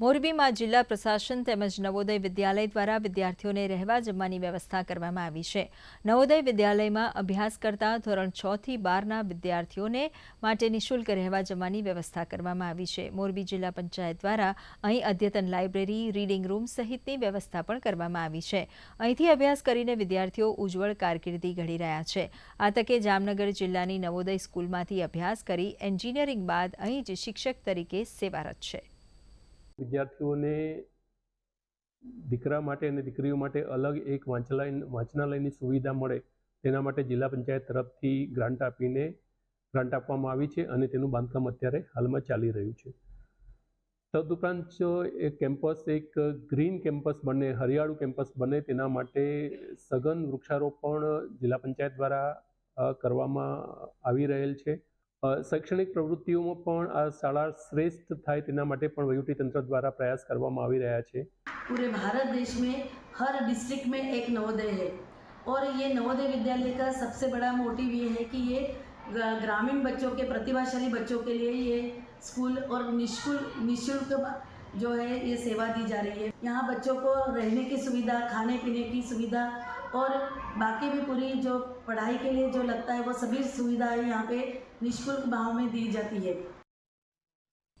મોરબીમાં જિલ્લા પ્રશાસન તેમજ નવોદય વિદ્યાલય દ્વારા વિદ્યાર્થીઓને રહેવા જમવાની વ્યવસ્થા કરવામાં આવી છે. નવોદય વિદ્યાલયમાં અભ્યાસ કરતા ધોરણ છ થી બારના વિદ્યાર્થીઓને માટે નિઃશુલ્ક રહેવા જમવાની વ્યવસ્થા કરવામાં આવી છે. મોરબી જિલ્લા પંચાયત દ્વારા અહીં અદ્યતન લાઇબ્રેરી, રીડિંગ રૂમ સહિતની વ્યવસ્થા પણ કરવામાં આવી છે. અહીંથી અભ્યાસ કરીને વિદ્યાર્થીઓ ઉજ્જવળ કારકિર્દી ઘડી રહ્યા છે. આ તકે જામનગર જિલ્લાની નવોદય સ્કૂલમાંથી અભ્યાસ કરી એન્જિનિયરિંગ બાદ અહીં જ શિક્ષક તરીકે સેવારત છે. વિદ્યાર્થીઓને દીકરા માટે અને દીકરીઓ માટે અલગ એક વાંચનાલય વાંચનાલયની સુવિધા મળે, તેના માટે જિલ્લા પંચાયત તરફથી ગ્રાન્ટ આપીને ગ્રાન્ટ આપવામાં આવી છે અને તેનું બાંધકામ અત્યારે હાલમાં ચાલી રહ્યું છે. તદુપરાંત એ કેમ્પસ એક ગ્રીન કેમ્પસ બને, હરિયાળું કેમ્પસ બને, તેના માટે સઘન વૃક્ષારોપણ જિલ્લા પંચાયત દ્વારા કરવામાં આવી રહેલ છે. શૈક્ષણિક પ્રવૃત્તિઓમાં પણ આ શાળા શ્રેષ્ઠ થાય તેના માટે પણ વહીવટીતંત્ર દ્વારા પ્રયાસ કરવામાં આવી રહ્યા છે पूरे भारत देश में हर डिस्ट्रिक्ट में एक नवोदय है और ये नवोदय विद्यालय का सबसे बड़ा मोटिव ये है कि ये ग्रा- ग्रामीण बच्चों के प्रतिभाशाली बच्चों के लिए ये स्कूल और निःशुल्क निःशुल्क जो है ये सेवा दी जा रही है यहाँ बच्चों को रहने की सुविधा खाने पीने की सुविधा और बाकी भी पूरी जो पढ़ाई के लिए जो लगता है वो सभी सुविधाएं यहाँ पे निःशुल्क भाव में दी जाती है